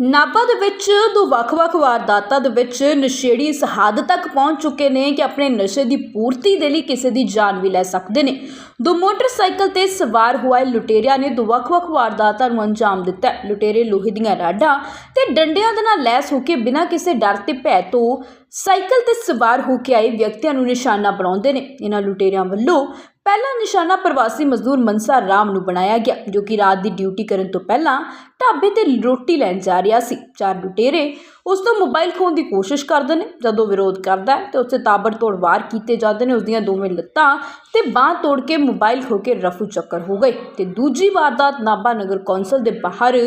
ਨਾਭਾ ਦੇ ਵਿੱਚ ਦੋ ਵੱਖ-ਵੱਖ ਵਾਰਦਾਤਾਂ ਦੇ ਵਿੱਚ ਨਸ਼ੇੜੀ ਇਸ ਹੱਦ ਤੱਕ ਪਹੁੰਚ ਚੁੱਕੇ ਨੇ ਕਿ ਆਪਣੇ ਨਸ਼ੇ ਦੀ ਪੂਰਤੀ ਦੇ ਲਈ ਕਿਸੇ ਦੀ ਜਾਨ ਵੀ ਲੈ ਸਕਦੇ ਨੇ। ਦੋ ਮੋਟਰਸਾਈਕਲ ਤੇ ਸਵਾਰ ਹੋਏ ਲੁਟੇਰਿਆਂ ਨੇ ਦੋ ਵੱਖ-ਵੱਖ ਵਾਰਦਾਤਾਂ ਨੂੰ ਅੰਜਾਮ ਦਿੱਤਾ। ਲੁਟੇਰੇ ਲੋਹੇ ਦੀਆਂ ਰਾਡਾਂ ਤੇ ਡੰਡਿਆਂ ਦੇ ਨਾਲ ਲੈਸ ਹੋ ਕੇ ਬਿਨਾਂ ਕਿਸੇ ਡਰ ਤੇ ਭੈ ਤੋਂ ਸਾਈਕਲ ਤੇ ਸਵਾਰ ਹੋ ਕੇ ਆਏ ਵਿਅਕਤੀਆਂ ਨੂੰ ਨਿਸ਼ਾਨਾ ਬਣਾਉਂਦੇ ਨੇ। ਇਹਨਾਂ ਲੁਟੇਰਿਆਂ ਵੱਲੋਂ ਪਹਿਲਾ ਨਿਸ਼ਾਨਾ ਪ੍ਰਵਾਸੀ ਮਜ਼ਦੂਰ ਮਨਸਾ ਰਾਮ ਨੂੰ ਬਣਾਇਆ ਗਿਆ, ਜੋ ਕਿ ਰਾਤ ਦੀ ਡਿਊਟੀ ਕਰਨ ਤੋਂ ਪਹਿਲਾਂ ਢਾਬੇ ਤੇ ਰੋਟੀ ਲੈਣ ਜਾ ਰਿਹਾ ਸੀ। ਚਾਰ ਲੁਟੇਰੇ ਉਸ ਤੋਂ ਮੋਬਾਈਲ ਖੋਹਣ ਦੀ ਕੋਸ਼ਿਸ਼ ਕਰਦੇ ਨੇ। ਜਦੋਂ ਵਿਰੋਧ ਕਰਦਾ ਹੈ ਤੇ ਉਸੇ ਤਾਬੜਤੋੜ ਵਾਰ ਕੀਤੇ ਜਾਂਦੇ ਨੇ। ਉਸ ਦੀਆਂ ਦੋਵੇਂ ਲੱਤਾਂ ਤੇ ਬਾਹ ਤੋੜ ਕੇ ਮੋਬਾਈਲ ਖੋ ਕੇ ਰਫੂ ਚੱਕਰ ਹੋ ਗਏ। ਤੇ ਦੂਜੀ ਵਾਰਦਾਤ ਨਾਭਾ ਨਗਰ ਕੌਂਸਲ ਦੇ ਬਾਹਰ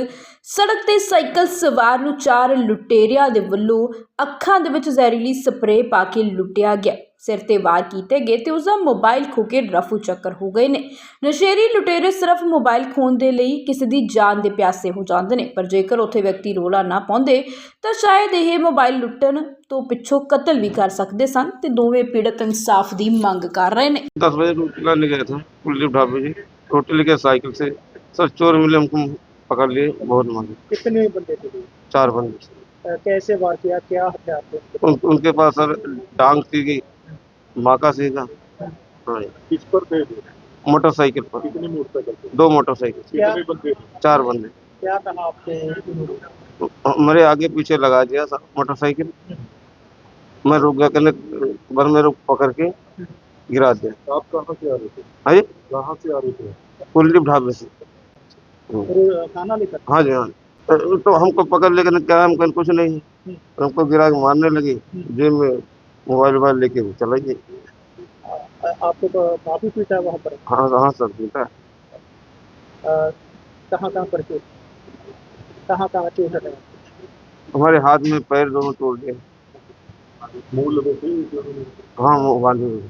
ਸੜਕ ਤੇ ਸਾਈਕਲ ਸਵਾਰ ਨੂੰ ਚਾਰ ਲੁਟੇਰਿਆਂ ਦੇ ਵੱਲੋਂ ਅੱਖਾਂ ਦੇ ਵਿੱਚ ਜ਼ਹਿਰੀਲੀ ਸਪਰੇਅ ਪਾ ਕੇ ਲੁੱਟਿਆ ਗਿਆ। ਸਿਰ ਤੇ ਵਾਰ ਕੀਤੇ ਗਏ ਤੇ ਉਸ ਦਾ ਮੋਬਾਈਲ ਖੋ ਕੇ ਰਫੂ ਚੱਕਰ ਹੋ ਗਏ ਨੇ ਨਸ਼ੇਰੀ ਲੁਟੇਰੇ ਸਿਰਫ ਮੋਬਾਈਲ ਖੋਣ ਦੇ ਲਈ ਕਿਸੇ ਦੀ ਜਾਨ ਦੇ ਪਿਆਸੇ ਹੋ ਜਾਂਦੇ ਨੇ ਪਰ ਜੇਕਰ ਉੱਥੇ ਵਿਅਕਤੀ ਰੋਲਾ ਨਾ ਪਾਉਂਦੇ ਤਾਂ ਸ਼ਾਇਦ ਇਹ ਮੋਬਾਈਲ ਲੁੱਟਣ ਤੋਂ ਪਿੱਛੋਂ ਕਤਲ ਵੀ ਕਰ ਸਕਦੇ ਸਨ ਤੇ ਦੋਵੇਂ ਪੀੜਤ ਇਨਸਾਫ ਦੀ ਮੰਗ ਕਰ ਰਹੇ ਨੇ दस बजे रोटी लाने गए थे कुलदीप ढाबे जी रोटी लेके साइकिल से सर चोर मिले हमको पकड़ लिए बहुत मांगे कितने बंदे थे ये? चार बंदे अ, कैसे वार किया क्या हथियार थे उनके उन, उनके पास सर डांग सीगी माका सीगा हाँ। किस पर थे मोटरसाइकिल पर। कितनी मोटरसाइकिल दो मोटरसाइकिल। कितने बंदे चार बंदे। क्या कहा उन्होंने? मेरे आगे पीछे लगा दिया मोटरसाइकिल। मैं रुक गया कहने बर मेरे को पकड़ के गिरा दिया। आप कहाँ से आ रहे थे? हाँ जी। कहाँ से आ रहे थे? कुलदीप ढाबे से। खाना लेकर? हाँ जी हाँ तो हमको पकड़ लेकर क्या हम कहीं कुछ नहीं हमको गिरा के मारने लगी जेब में मोबाइल वोबाइल लेके भी चला आपको तो काफ़ी पीटा है वहाँ पर। हाँ हाँ सर बेटा अ, कहाँ कहाँ पर कहाँ कहाँ चोट है? हमारे हाथ में पैर दोनों तोड़ जो हाँ वो बांधे हुए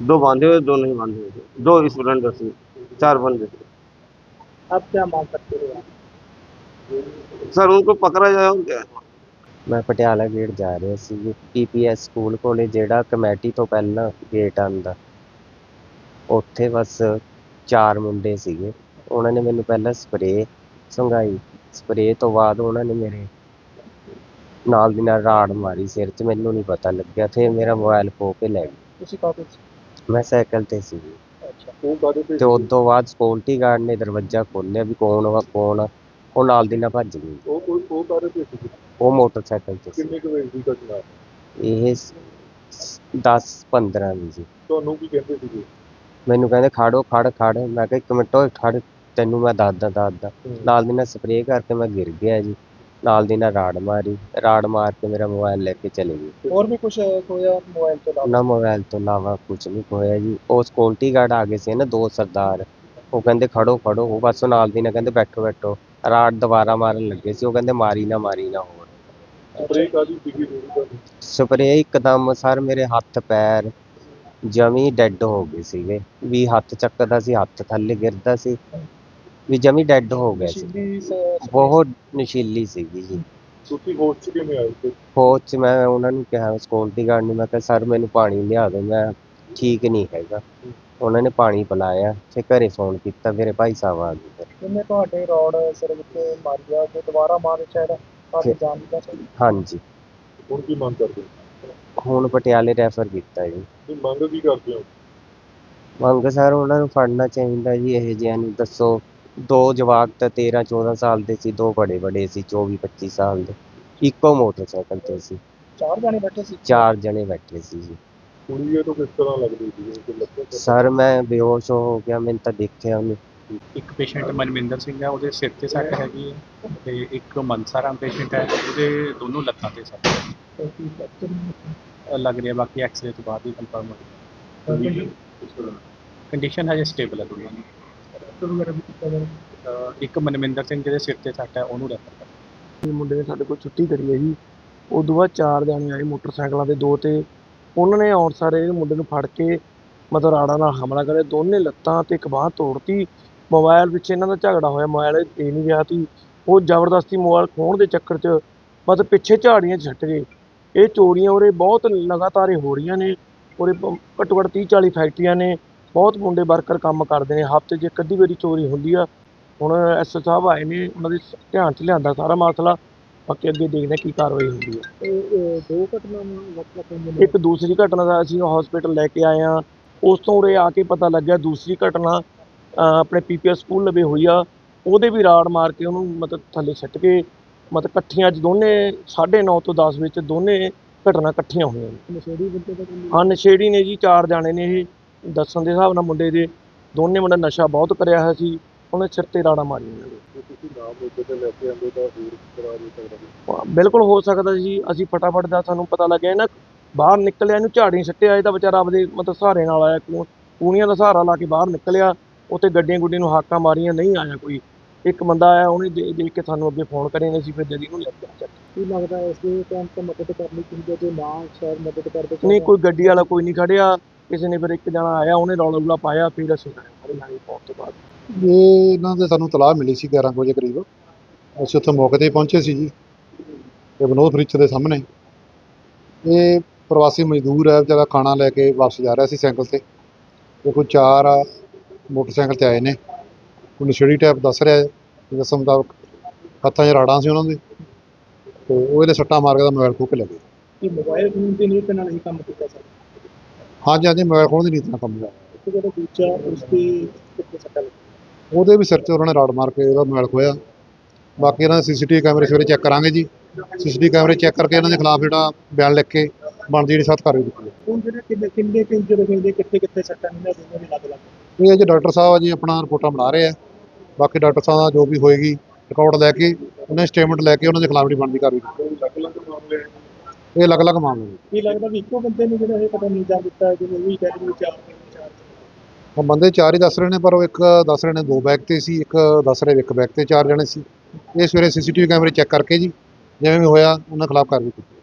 दो बांधे हुए दो नहीं बांधे हुए। दो स्प्लेंडर से चार बंदे थे आप क्या मांग करते हो? सर उनको पकड़ा जाए क्या? ਮੈਂ ਪਟਿਆਲਾ ਗੇਟ ਜਾ ਰਿਹਾ ਸੀ ਪੀ ਸਕੂਲ ਕੋਲੇ ਜਿਹੜਾ ਕਮੇਟੀ ਤੋਂ ਪਹਿਲਾਂ ਗੇਟ ਆਂਦਾ ਉੱਥੇ ਬਸ ਚਾਰ ਮੁੰਡੇ ਸੀਗੇ। ਉਹਨਾਂ ਨੇ ਮੈਨੂੰ ਪਹਿਲਾਂ ਸਪਰੇਅ ਸੰਘਾਈ। ਸਪਰੇਅ ਤੋਂ ਬਾਅਦ ਉਹਨਾਂ ਨੇ ਮੇਰੇ ਨਾਲ ਦੀ ਨਾਲ ਰਾੜ ਮਾਰੀ ਸਿਰ 'ਚ ਮੈਨੂੰ ਨਹੀਂ ਪਤਾ ਲੱਗਿਆ। ਤੇ ਮੇਰਾ ਮੋਬਾਈਲ ਖੋ ਕੇ ਲੈ ਗਏ ਤੁਸੀਂ ਕਾਹਦੇ ਸੀ ਮੈਂ ਸਾਈਕਲ ਤੇ ਸੀ। ਅੱਛਾ ਉਹ ਕਾਹਦੇ ਤੇ ਤੇ ਉਸ ਤੋਂ ਬਾਅਦ ਸਕਿਉਰਟੀ ਗਾਰਡ ਨੇ ਦਰਵਾਜ਼ਾ ਖੋਲਿਆ ਵੀ ਕੌਣ ਵਾ ਕੌਣ ਆ। ਉਹ ਨਾਲ ਦੀ ਨਾਲ ਭੱਜ ਗਈ। ਉਹ ਉਹ- ਉਹ ਕਾਹਦੇ ਤੇ ਸੀ? ਉਹ ਮੋਟਰਸਾਈਕਲ ਤੇ ਕਿੰਨੇ ਕੁ ਵੇਟ ਦੀ ਘਟਨਾ? ਇਹ 10 15 ਦੀ ਸੀ। ਤੁਹਾਨੂੰ ਕੀ ਕਹਿੰਦੇ ਸੀਗੇ? ਮੈਨੂੰ ਕਹਿੰਦੇ ਖੜੋ ਖੜ ਖੜ ਮੈਂ ਕਿਹਾ ਇੱਕ ਮਿੰਟ ਓਏ ਖੜ ਤੈਨੂੰ ਮੈਂ ਦੱਸਦਾ ਦੱਸਦਾ। ਨਾਲ ਦੀ ਨਾਲ ਸਪਰੇਅ ਕਰਕੇ ਮੈਂ ਗਿਰ ਗਿਆ ਜੀ। ਨਾਲ ਦੀ ਨਾਲ ਰਾੜ ਮਾਰੀ। ਰਾੜ ਮਾਰ ਕੇ ਮੇਰਾ ਮੋਬਾਈਲ ਲੈ ਕੇ ਚਲੇ ਗਏ। ਹੋਰ ਵੀ ਕੁਝ ਹੋਇਆ ਮੋਬਾਈਲ ਤੋਂ ਇਲਾਵਾ? ਨਾ ਮੋਬਾਈਲ ਤੋਂ ਇਲਾਵਾ ਕੁਝ ਨਹੀਂ ਹੋਇਆ ਜੀ। ਉਹ ਸਕਿਉਰਟੀ ਗਾਰਡ ਆ ਗਏ ਸੀ ਨਾ ਦੋ ਸਰਦਾਰ। ਉਹ ਕਹਿੰਦੇ ਖੜੋ ਖੜੋ ਉਹ ਬਸ ਨਾਲ ਦੀ ਨਾਲ ਕਹਿੰਦੇ ਬੈਠੋ ਬੈਠੋ। ਰਾੜ ਦੁਬਾਰਾ ਮਾਰਨ ਲੱਗੇ ਸੀ। ਉਹ ਕਹਿੰਦੇ ਮਾਰੀ ਨਾ ਮਾਰੀ ਨਾ ਹੋਰ। ਸਪਰੇਅ ਕਾਦੀ ਡਿੱਗੀ ਸਰ ਮੇਰੇ ਹੱਥ ਪੈਰ ਜਮੀ ਡੈੱਡ ਹੋ ਗਏ ਸੀਗੇ। ਵੀ ਹੱਥ ਚੱਕਦਾ ਸੀ ਹੱਥ ਥੱਲੇ ਗਿਰਦਾ ਸੀ। ਵੀ ਜਮੀ ਡੈੱਡ ਹੋ ਗਿਆ ਸੀ। ਬਹੁਤ ਨਸ਼ੀਲੀ ਸੀਗੀ ਜੀ। ਤੁਸੀਂ ਹੋਸ਼ ਕਿਵੇਂ ਆਏ ਤੇ ਹੋਸ਼ ਮੈਂ ਉਹਨਾਂ ਨੂੰ ਕਿਹਾ ਸਕਿਉਰਟੀ ਮੈਂ ਕਿਹਾ ਸਰ ਮੈਨੂੰ ਪਾਣੀ ਲਿਆ ਦਿਓ ਮੈਂ ਠੀਕ ਨਹੀਂ ਹੈਗਾ। ਉਹਨਾਂ ਨੇ ਪਾਣੀ ਪਿਲਾਇਆ ਤੇ ਘਰੇ ਫੋਨ ਕੀਤਾ ਮੇਰੇ ਭਾਈ ਸਾਹਿਬ ਆ ਗਏ ਕਿੰਨੇ ਤੁਹਾਡੇ ਰੋਡ ਸਿਰ ਵਿੱਚ ਮਾਰਿਆ ਤੇ ਦੁਬਾਰਾ ਮਾਰੇ ਸ਼ਾਇਦ? ਦੀ ਹਾਂਜੀ। ਹੁਣ ਕੀ ਮੰਗ ਕਰਦੇ ਹੋ? ਹੁਣ ਪਟਿਆਲੇ ਰੈਫਰ ਕੀਤਾ ਜੀ। ਨਹੀਂ ਮੰਗ ਕੀ ਕਰਦੇ ਹੋ? ਮੰਗ ਸਰ ਉਹਨਾਂ ਨੂੰ ਫੜਨਾ ਚਾਹੀਦਾ ਜੀ ਇਹ ਜਿਹਿਆਂ ਨੂੰ ਦੱਸੋ। ਦੋ ਜਵਾਕ ਤਾਂ 13 14 ਸਾਲ ਦੇ ਸੀ ਦੋ ਬੜੇ ਬੜੇ ਸੀ 24 25 ਸਾਲ ਦੇ। ਇੱਕੋ ਮੋਟਰਸਾਈਕਲ ਤੇ ਸੀ। ਚਾਰ ਜਾਣੇ ਬੈਠੇ ਸੀ? ਚਾਰ ਜਣੇ ਬੈਠੇ ਸੀ ਜੀ। ਕੁੜੀ ਇਹ ਤੋਂ ਕਿਸ ਤਰ੍ਹਾਂ ਲੱਗਦੀ ਸੀ? ਕਿ ਸਰ ਮੈਂ ਬੇਹੋਸ਼ ਹੋ ਗਿਆ ਮੈਨੂੰ ਤਾਂ ਦੇਖਿਆ ਉਹਨੇ ਇੱਕ ਪੇਸ਼ੈਂਟ ਮਨਵਿੰਦਰ ਸਿੰਘ ਹੈ, ਉਹਦੇ ਸਿਰ ਤੇ ਸੱਟ ਹੈਗੀ ਹੈ ਤੇ ਇੱਕ ਮਨਸਾਰਾਮ ਪੇਸ਼ੈਂਟ ਹੈ, ਉਹਦੇ ਦੋਨੋਂ ਲੱਤਾਂ ਤੇ ਸੱਟ ਹੈ। ਲੱਗ ਰਿਹਾ, ਬਾਕੀ ਐਕਸਰੇ ਤੋਂ ਬਾਅਦ ਹੀ ਕਨਫਰਮ ਹੋਏਗਾ ਕੰਡੀਸ਼ਨ ਹਜੇ ਸਟੇਬਲ ਹੈ ਦੋਨਾਂ ਦੀ ਅਹ ਇੱਕ ਮਨਵਿੰਦਰ ਸਿੰਘ ਜਿਹਦੇ ਸਿਰ ਤੇ ਸੱਟ ਹੈ, ਉਹਨੂੰ ਰੈਫਰ ਕਰ। ਇਹ ਮੁੰਡੇ ਨੇ ਸਾਡੇ ਕੋਲ ਛੁੱਟੀ ਕਰੀ ਹੈ ਜੀ। ਉਦੋਂ ਬਾਅਦ ਚਾਰ ਜਣੇ ਆਏ ਮੋਟਰਸਾਈਕਲਾਂ ਦੇ ਦੋ ਤੇ ਉਹਨਾਂ ਨੇ ਔਰ ਸਾਰੇ ਇਹ ਮੁੰਡੇ ਨੂੰ ਫੜ ਕੇ ਮਤਲਬ ਰਾੜਾ ਨਾਲ ਹਮਲਾ ਕਰਿਆ, ਦੋਨੇ ਲੱਤਾਂ ਤੇ ਇੱਕ ਬਾਂਹ ਤੋੜਤੀ। ਮੋਬਾਈਲ ਪਿੱਛੇ ਇਹਨਾਂ ਦਾ ਝਗੜਾ ਹੋਇਆ ਮੋਬਾਈਲ ਦੇ ਨਹੀਂ ਗਿਆ ਸੀ। ਉਹ ਜ਼ਬਰਦਸਤੀ ਮੋਬਾਈਲ ਖੋਹਣ ਦੇ ਚੱਕਰ 'ਚ ਮਤਲਬ ਪਿੱਛੇ ਝਾੜੀਆਂ 'ਚ ਛੱਟ ਗਏ। ਇਹ ਚੋਰੀਆਂ ਉਰੇ ਬਹੁਤ ਲਗਾਤਾਰ ਹੀ ਰਹੀਆਂ ਨੇ। ਉਰੇ ਘੱਟੋ ਘੱਟ 30 40 ਫੈਕਟਰੀਆਂ ਨੇ। ਬਹੁਤ ਮੁੰਡੇ ਵਰਕਰ ਕੰਮ ਕਰਦੇ ਨੇ। ਹਫ਼ਤੇ 'ਚ ਇੱਕ ਅੱਧੀ ਵਾਰੀ ਚੋਰੀ ਹੁੰਦੀ ਆ। ਹੁਣ ਐਸਓ ਸਾਹਿਬ ਆਏ ਨੇ ਉਹਨਾਂ ਦੇ ਧਿਆਨ 'ਚ ਲਿਆਂਦਾ ਸਾਰਾ ਮਸਲਾ ਬਾਕੀ ਅੱਗੇ ਦੇਖਦੇ ਕੀ ਕਾਰਵਾਈ ਹੁੰਦੀ ਹੈ ਦੋ ਘਟਨਾਵਾਂ ਇੱਕ ਦੂਸਰੀ ਘਟਨਾ ਦਾ ਅਸੀਂ ਹਸਪੀਟਲ ਲੈ ਕੇ ਆਏ ਹਾਂ। ਉਸ ਤੋਂ ਉਰੇ ਆ ਕੇ ਪਤਾ ਲੱਗਿਆ ਦੂਸਰੀ ਘਟਨਾ ਆਪਣੇ ਪੀਪੀਐਸ ਸਕੂਲ ਲਵੇ ਹੋਈ ਆ ਉਹਦੇ ਵੀ ਰਾੜ ਮਾਰ ਕੇ ਉਹਨੂੰ ਮਤਲਬ ਥੱਲੇ ਸੱਟ ਕੇ ਮਤਲਬ ਇਕੱਠੀਆਂ ਅੱਜ ਦੋਨੇ 9:30 ਤੋਂ 10 ਵਿੱਚ ਦੋਨੇ ਘਟਨਾ ਇਕੱਠੀਆਂ ਹੋਈਆਂ ਨੇ ਨਸ਼ੇੜੀ ਬੰਦੇ ਦਾ ਕੰਮ ਹਾਂ ਨਸ਼ੇੜੀ ਨੇ ਜੀ ਚਾਰ ਜਾਣੇ ਨੇ ਇਹ ਦੱਸਣ ਦੇ ਹਿਸਾਬ ਨਾਲ ਮੁੰਡੇ ਦੇ ਦੋਨੇ ਮੁੰਡਾ ਨਸ਼ਾ ਬਹੁਤ ਕਰਿਆ ਹੋਇਆ ਸੀ ਉਹਨੇ ਸਿਰ ਤੇ ਰਾੜਾ ਮਾਰੀਆਂ। ਬਿਲਕੁਲ ਹੋ ਸਕਦਾ ਜੀ ਅਸੀਂ ਫਟਾਫਟ ਦਾ ਸਾਨੂੰ ਪਤਾ ਲੱਗਿਆ ਨਾ ਬਾਹਰ ਨਿਕਲਿਆ ਇਹਨੂੰ ਝਾੜੀ ਸੱਟਿਆ ਇਹ ਤਾਂ ਵਿਚਾਰਾ ਆਪਦੇ ਮਤਲਬ ਸਹਾਰੇ ਨਾਲ ਆਇਆ ਕੂਣੀਆਂ ਦਾ ਸਹਾਰਾ ਲਾ ਕੇ ਬਾਹਰ ਨਿਕਲਿਆ ਉੱਥੇ ਗੱਡੀਆਂ ਗੁੱਡੀਆਂ ਨੂੰ ਹਾਕਾਂ ਮਾਰੀਆਂ ਨਹੀਂ ਆਇਆ ਕੋਈ। ਇੱਕ ਬੰਦਾ ਆਇਆ ਉਹਨੇ ਦੇ- ਦੇਖ ਕੇ ਸਾਨੂੰ ਅੱਗੇ ਫੋਨ ਕਰੇ ਨੇ ਅਸੀਂ ਫਿਰ ਜਦੀ ਨੂੰ ਲੈ ਕੇ ਚੱਕ ਕੀ ਲੱਗਦਾ ਇਸ ਦੇ ਟਾਈਮ ਤੇ ਮਦਦ ਕਰਨੀ ਚਾਹੀਦੀ ਹੈ ਜੇ ਨਾ ਸ਼ਾਇਦ ਮਦਦ ਕਰਦੇ ਤਾਂ ਨਹੀਂ ਕੋਈ ਗੱਡੀ ਵਾਲਾ ਕੋਈ ਨਹੀਂ ਖੜਿਆ। ਕਿਸੇ ਨੇ ਫਿਰ ਇੱਕ ਜਣਾ ਆਇਆ ਉਹਨੇ ਰੌਲਾ ਰੂਲਾ ਪਾਇਆ ਫਿਰ ਅਸੀਂ ਆਏ ਸਾਰੇ ਲਾਈ ਪਾਉਣ ਤੋਂ ਬਾਅਦ ਇਹ ਇਹਨਾਂ ਦੇ ਸਾਨੂੰ ਤਲਾਹ ਮਿਲੀ ਸੀ 11 ਕੁ ਵਜੇ ਕਰੀਬ। ਅਸੀਂ ਉੱਥੇ ਮੌਕੇ ਤੇ ਪਹੁੰਚੇ ਸੀ ਜੀ ਇਹ ਵਿਨੋਦ ਫਰਿੱਚ ਦੇ ਸਾਹਮਣੇ। ਇਹ ਪ੍ਰਵਾਸੀ ਮਜ਼ਦੂਰ ਹੈ ਵਿਚਾਰਾ ਖਾਣਾ ਲੈ ਕੇ ਵਾਪਸ ਜਾ ਰਿਹਾ ਸੀ ਸਾਈਕਲ ਤੇ। ਤੇ ਕੋਈ ਚਾਰ ਆ ਮੋਟਰਸਾਈਕਲ ਤੇ ਆਏ ਨੇ। ਕੋਈ ਨਸ਼ੇੜੀ ਟਾਈਪ ਦੱਸ ਰਿਹਾ ਹੈ ਦੱਸਣ ਮੁਤਾਬਕ ਹੱਥਾਂ 'ਚ ਰਾੜਾਂ ਸੀ ਉਹਨਾਂ ਦੇ ਤੇ ਉਹ ਇਹਦੇ ਸੱਟਾਂ ਮਾਰ ਕੇ ਦਾ ਮੋਬਾਈਲ ਖੋਹ ਕੇ ਲੈ ਗਏ। ਕਿ ਮੋਬਾਈਲ ਫੋਨ ਦੀ ਨੀਤ ਨਾਲ ਹੀ ਕੰਮ ਕੀਤਾ ਸਰ? ਹਾਂਜੀ ਹਾਂਜੀ ਮੋਬਾਈਲ ਖੋਹਣ ਦੀ ਨੀਤ ਨਾਲ ਕੰਮ ਲਿਆ ਇੱਕ ਜਿਹੜਾ ਦੂਜਾ ਉਸ ਦੀ ਕਿੱਥੇ ਸੱਟਾ ਲੱਗੀ ਉਹਦੇ ਵੀ ਸਿਰ 'ਚ ਉਹਨਾਂ ਨੇ ਰਾੜ ਮਾਰ ਕੇ ਉਹਦਾ ਮੋਬਾਈਲ ਖੋਇਆ ਬਾਕੀ ਇਹਨਾਂ ਦੇ ਸੀਸੀਟੀਵੀ ਕੈਮਰੇ ਸਵੇਰੇ ਚੈੱਕ ਕਰਾਂਗੇ ਜੀ। ਸੀਸੀਟੀਵੀ ਕੈਮਰੇ ਚੈੱਕ ਕਰਕੇ ਇਹਨਾਂ ਦੇ ਖਿਲਾਫ ਜਿਹੜਾ ਬਿਆਨ ਲਿਖ ਕੇ ਬਣਦੀ ਜਿਹੜੀ ਸਖਤ ਕਾਰਵਾਈ ਕੀਤੀ ਜਾਵੇ ਹੁਣ ਜਿਹੜੇ ਕਿੰਨੇ ਕਿੰਨੇ ਕਿ ਜਿਹੜੇ ਕਿੱਥੇ ਕਿੱਥੇ ਸੱਟਾਂ ਨੇ ਦੋਨੋਂ ਦੇ ਲੱਗ ਲੱਗ ਇਹ ਜੇ ਡਾਕਟਰ ਸਾਹਿਬ ਆ ਜੀ ਆਪਣਾ ਰਿਪੋਰਟਾਂ ਬਣਾ ਰਹੇ ਆ। ਬਾਕੀ ਡਾਕਟਰ ਸਾਹਿਬ ਦਾ ਜੋ ਵੀ ਹੋਏਗੀ ਰਿਕਾਰਡ ਲੈ ਕੇ ਉਹਨਾਂ ਸਟੇਟਮੈਂਟ ਲੈ ਕੇ ਉਹਨਾਂ ਦੇ ਖਿਲਾਫ ਜਿਹੜੀ ਬਣਦੀ ਕਾਰਵਾਈ। ਇਹ ਅਲੱਗ-ਅਲੱਗ ਮਾਮਲੇ ਨੇ। ਕੀ ਲੱਗਦਾ ਵੀ ਇੱਕੋ ਬੰਦੇ ਨੂੰ ਜਿਹੜਾ ਇਹ ਪਤਾ ਨਹੀਂ ਜਾਂ ਦਿੱਤਾ ਜਿਵੇਂ ਉਹ ਵੀ ਕਹਿ ਰਹੇ ਚਾਰ ਹੁਣ ਬੰਦੇ। ਚਾਰ ਹੀ ਦੱਸ ਰਹੇ ਨੇ ਪਰ ਉਹ ਇੱਕ ਦੱਸ ਰਹੇ ਨੇ ਦੋ ਬੈਗ ਤੇ ਸੀ ਇੱਕ ਦੱਸ ਰਹੇ ਇੱਕ ਬੈਗ ਤੇ ਚਾਰ ਜਣੇ ਸੀ। ਇਹ ਸਵੇਰੇ ਸੀਸੀਟੀਵੀ ਕੈਮਰੇ ਚੈੱਕ ਕਰਕੇ ਜੀ ਜਿਵੇਂ ਵੀ ਹੋਇਆ ਉਹਨਾਂ ਖਿਲਾਫ ਕਾਰਵਾਈ ਕੀਤੀ।